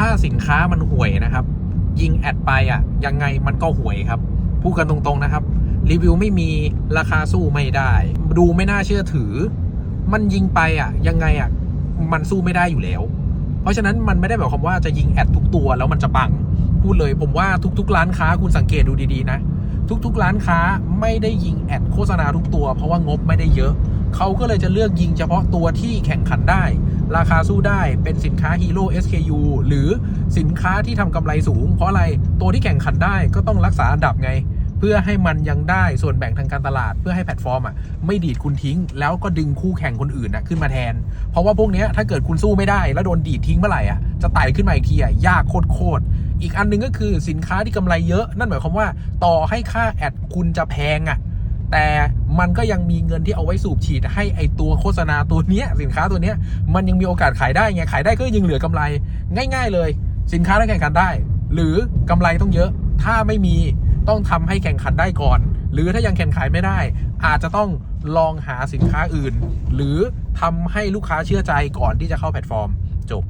ถ้าสินค้ามันห่วยนะครับ ยิงแอดไปอะ ยังไงมันก็ห่วยครับพูดกันตรงๆนะครับ รีวิวไม่มีราคาสู้ไม่ได้ ดูไม่น่าเชื่อถือ มันยิงไปอะ ยังไงอะ มันสู้ไม่ได้อยู่แล้ว เพราะฉะนั้นมันไม่ได้หมายความว่าจะยิงแอดทุกตัวแล้วมันจะปังพูดเลยผมว่าทุก ๆ ร้านค้าคุณสังเกตดูดีๆนะ ทุก ๆ ร้านค้าไม่ได้ยิงแอดโฆษณาทุกตัว เพราะว่างบไม่ได้เยอะ เขาก็เลยจะเลือกยิงเฉพาะตัวที่แข่งขันได้ ราคาสู้ได้เป็นสินค้าฮีโร่ SKU หรือสินค้าที่ทำกำไรสูง เพราะอะไรตัวที่แข่งขันได้ก็ต้องรักษาอันดับไง เพื่อให้มันยังได้ส่วนแบ่งทางการตลาด เพื่อให้แพลตฟอร์มอะไม่ดีดคุณทิ้ง แล้วก็ดึงคู่แข่งคนอื่นนะขึ้นมาแทน เพราะว่าพวกเนี้ยถ้าเกิดคุณสู้ไม่ได้ แล้วโดนดีดทิ้งเมื่อไหร่อะจะไต่ขึ้นมาอีกทีอะยากโคตรอีกอันหนึงก็คือสินค้าที่กำไรเยอะ นั่นหมายความว่าต่อให้ค่าแอดคุณจะแพงอะ แต่มันก็ยังมีเงินที่เอาไว้สูบฉีดให้ไอตัวโฆษณาตัวเนี้ยสินค้าตัวเนี้ยมันยังมีโอกาสขายได้ไงขายได้ก็ยังเหลือกำไร ง่าย ๆ เลย สินค้าต้องแข่งขันได้ หรือกำไรต้องเยอะ ถ้าไม่มีต้องทำให้แข่งขันได้ก่อน หรือถ้ายังแข่งขันไม่ได้ อาจจะต้องลองหาสินค้าอื่น หรือทำให้ลูกค้าเชื่อใจก่อนที่จะเข้าแพลตฟอร์มจบ